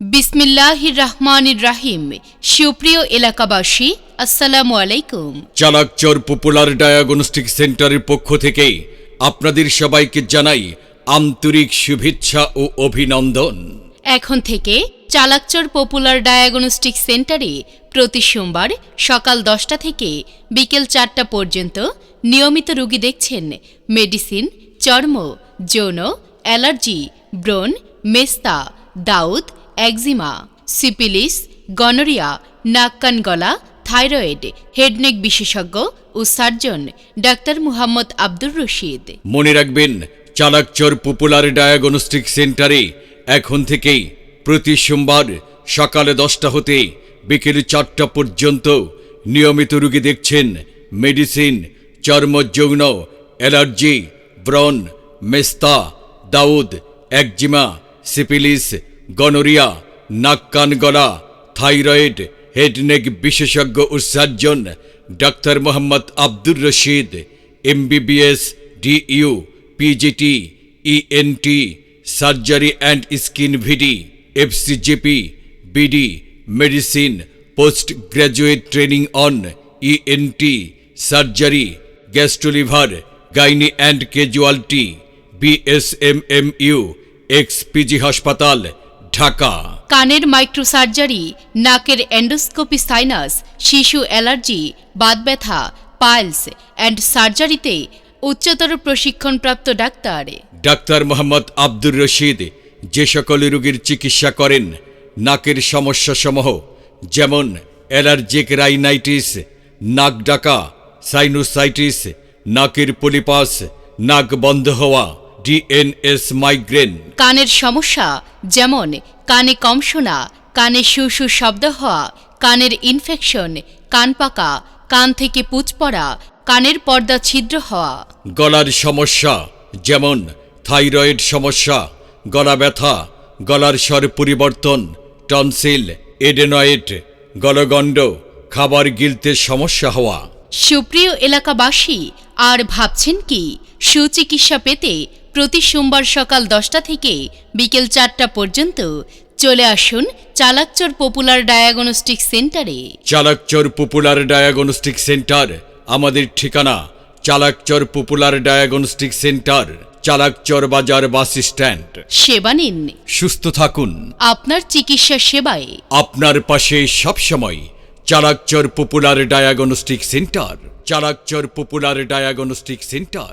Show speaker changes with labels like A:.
A: বিসমিল্লাহির রহমানির রাহিম সুপ্রিয় এলাকাবাসী আসসালামু আলাইকুম।
B: চালাকচর পপুলার ডায়াগনস্টিক সেন্টারের পক্ষ থেকে আপনাদের সবাইকে জানাই আন্তরিক শুভেচ্ছা ও অভিনন্দন।
A: এখন থেকে চালাকচর পপুলার ডায়াগনস্টিক সেন্টারে প্রতি সোমবার সকাল দশটা থেকে বিকেল চারটা পর্যন্ত নিয়মিত রোগী দেখছেন মেডিসিন চর্ম যৌন অ্যালার্জি ব্রণ মেস্তা দাউদ একজিমা সিপিলিস গনোরিয়া নাক কান গলা, থাইরয়েড হেডনেক বিশেষজ্ঞ ও সার্জন, ডাক্তার মুহাম্মদ আব্দুর রশিদ।
B: মনে রাখবেন চালাকচর পপুলার ডায়াগনস্টিক সেন্টারে এখন থেকেই প্রতি সোমবার সকালে দশটা হতে বিকেল চারটা পর্যন্ত নিয়মিত রোগী দেখছেন মেডিসিন চর্ম যৌন অ্যালার্জি, ব্রণ, মেস্তা, দাউদ, একজিমা সিপিলিস গনোরিয়া নাক কান গলা থাইরয়েড, হেডনেক বিশেষজ্ঞ ও surgeon doctor Mohammad Abdur Rashid, MBBS, DU, PGT, ENT, surgery and skin VD, FCGP, BD, medicine post graduate training on ENT, surgery, gastro liver, gynae and casualty, BSMMU ex PG হাসপাতাল ঢাকা।
A: কানের microsurgery নাকের endoscopy sinus শিশু allergy Baat ব্যথা piles and সার্জারিতে উচ্চতর প্রশিক্ষণপ্রাপ্ত doctor.
B: Doctor Mohammad Abdur Rashid যে সকল রোগীর চিকিৎসা করেন নাকের সমস্যাসমূহ যেমন অ্যালার্জিক রাইনাইটিস নাক ডাকা সাইনোসাইটিস নাকের পলিপাস নাক বন্ধ হওয়া ডিএনএস মাইগ্রেন
A: কানের সমস্যা যেমন কানে কম শোনা কানে শু শব্দ হওয়া কানের ইনফেকশন কান পাকা কান থেকে পুচ পড়া কানের পর্দা ছিদ্র হওয়া।
B: গলার সমস্যা যেমন থাইরয়েড সমস্যা গলা ব্যথা গলার স্বর পরিবর্তন টনসিল এডেনয়েড গলগণ্ড খাবার গিলতে সমস্যা হওয়া।
A: সুপ্রিয় এলাকাবাসী আর ভাবছেন কি? সুচিকিৎসা পেতে প্রতি সোমবার সকাল দশটা থেকে বিকেল চারটা পর্যন্ত চলে আসুন চালাকচর পপুলার ডায়াগনস্টিক সেন্টারে।
B: চালাকচর পপুলার ডায়াগনস্টিক সেন্টার আমাদের ঠিকানা Chalakchar popular diagnostic centre Chalakchar বাজার বাস স্ট্যান্ড।
A: সেবা নিন।
B: সুস্থ থাকুন।
A: আপনার চিকিৎসা সেবায়।
B: আপনার পাশে সবসময় Chalakchar popular diagnostic centre Chalakchar popular diagnostic centre.